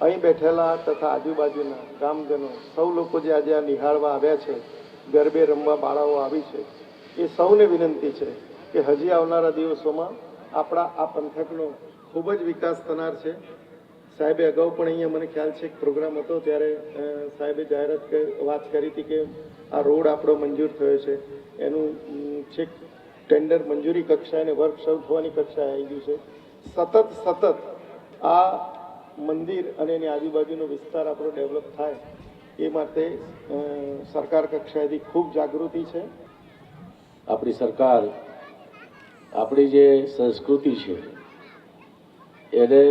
અહીં બેઠેલા તથા આજુબાજુના ગામજનો સૌ લોકો જે આજે આ નિહાળવા આવ્યા છે, ગરબે રમવા બાળાઓ આવી છે, એ સૌને વિનંતી છે કે હજી આવનારા દિવસોમાં આપણા આ પંથકનો ખૂબ જ વિકાસ થનાર છે. સાહેબે અગાઉ પણ અહીંયા મને ખ્યાલ છે, એક પ્રોગ્રામ હતો ત્યારે સાહેબે જાહેરાત વાત કરી હતી કે આ રોડ આપણો મંજૂર થયો છે. એનું છેક ટેન્ડર મંજૂરી કક્ષાએ અને વર્ક શરૂ થવાની કક્ષાએ આવી ગયું છે. સતત સતત આ મંદિર અને એની આજુબાજુનો વિસ્તાર આપણો ડેવલપ થાય, એ માટે સરકાર કક્ષાએથી ખૂબ જાગૃતિ છે. આપણી સરકાર, આપણી જે સંસ્કૃતિ છે, એને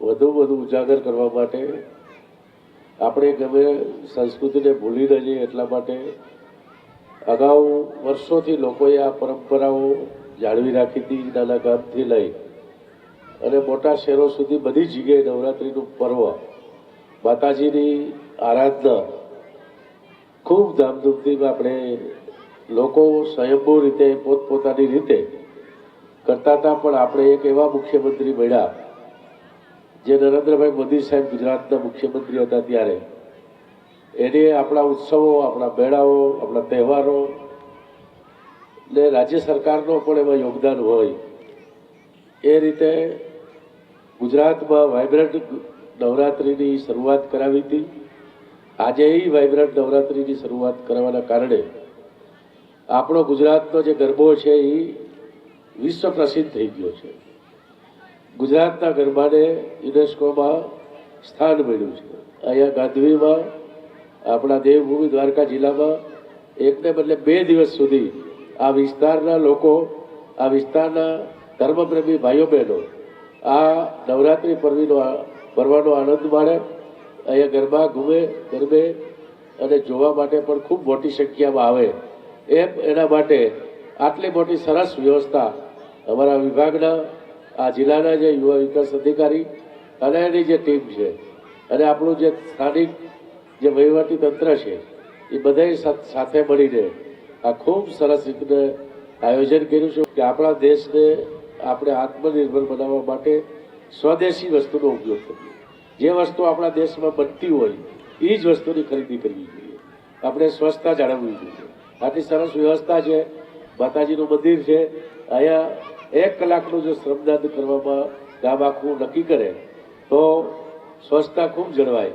વધુ વધુ ઉજાગર કરવા માટે આપણે ગમે સંસ્કૃતિને ભૂલી ન જઈએ એટલા માટે અગાઉ વર્ષોથી લોકોએ આ પરંપરાઓ જાળવી રાખી હતી, નાના ગામથી લઈ અને મોટા શહેરો સુધી બધી જગ્યાએ નવરાત્રિનું પર્વ, માતાજીની આરાધના, ખૂબ ધામધૂમથી આપણે લોકો સ્વયંભૂ રીતે પોતપોતાની રીતે કરતા હતા, પણ આપણે એક એવા મુખ્યમંત્રી મળ્યા, જે નરેન્દ્રભાઈ મોદી સાહેબ ગુજરાતના મુખ્યમંત્રી હતા ત્યારે. એને આપણા ઉત્સવો, આપણા મેળાઓ, આપણા તહેવારો ને રાજ્ય સરકારનો પણ એમાં યોગદાન હોય. એ રીતે ગુજરાતમાં વાઇબ્રન્ટ નવરાત્રિની શરૂઆત કરાવી હતી. આજે એ વાઇબ્રન્ટ નવરાત્રિની શરૂઆત કરવાના કારણે આપણો ગુજરાતનો જે ગરબો છે એ વિશ્વ પ્રસિદ્ધ થઈ ગયો છે. ગુજરાતના ગરબાને યુનેસ્કોમાં સ્થાન મળ્યું છે. અહીંયા ગાંધીમાં આપણા દેવભૂમિ દ્વારકા જિલ્લામાં એકને બદલે બે દિવસ સુધી આ વિસ્તારના લોકો, આ વિસ્તારના ધર્મપ્રેમી ભાઈઓ બહેનો આ નવરાત્રિ પર્વીનો પર્વનો આનંદ માણે. અહીંયા ગરબા ઘૂમે, ગરબે અને જોવા માટે પણ ખૂબ મોટી સંખ્યામાં આવે. એમ એના માટે આટલી મોટી સરસ વ્યવસ્થા અમારા વિભાગના, આ જિલ્લાના જે યુવા વિકાસ અધિકારી અને એની જે ટીમ છે અને આપણું જે સ્થાનિક જે વહીવટી તંત્ર છે, એ સાથ- સાથે મળીને આ ખૂબ સરસ રીતે આયોજન કર્યું છે કે આપણા દેશને આપણે આત્મનિર્ભર બનાવવા માટે સ્વદેશી વસ્તુનો ઉપયોગ કરીએ. જે વસ્તુ આપણા દેશમાં બનતી હોય, એ જ વસ્તુની ખરીદી કરવી જોઈએ. આપણે સ્વચ્છતા જાળવવી જોઈએ. આટલી સરસ વ્યવસ્થા છે. માતાજીનું મંદિર છે. અહીંયા એક કલાકનું જો શ્રમદાન કરવામાં ગામ આખું નક્કી કરે, તો સ્વચ્છતા ખૂબ જળવાય.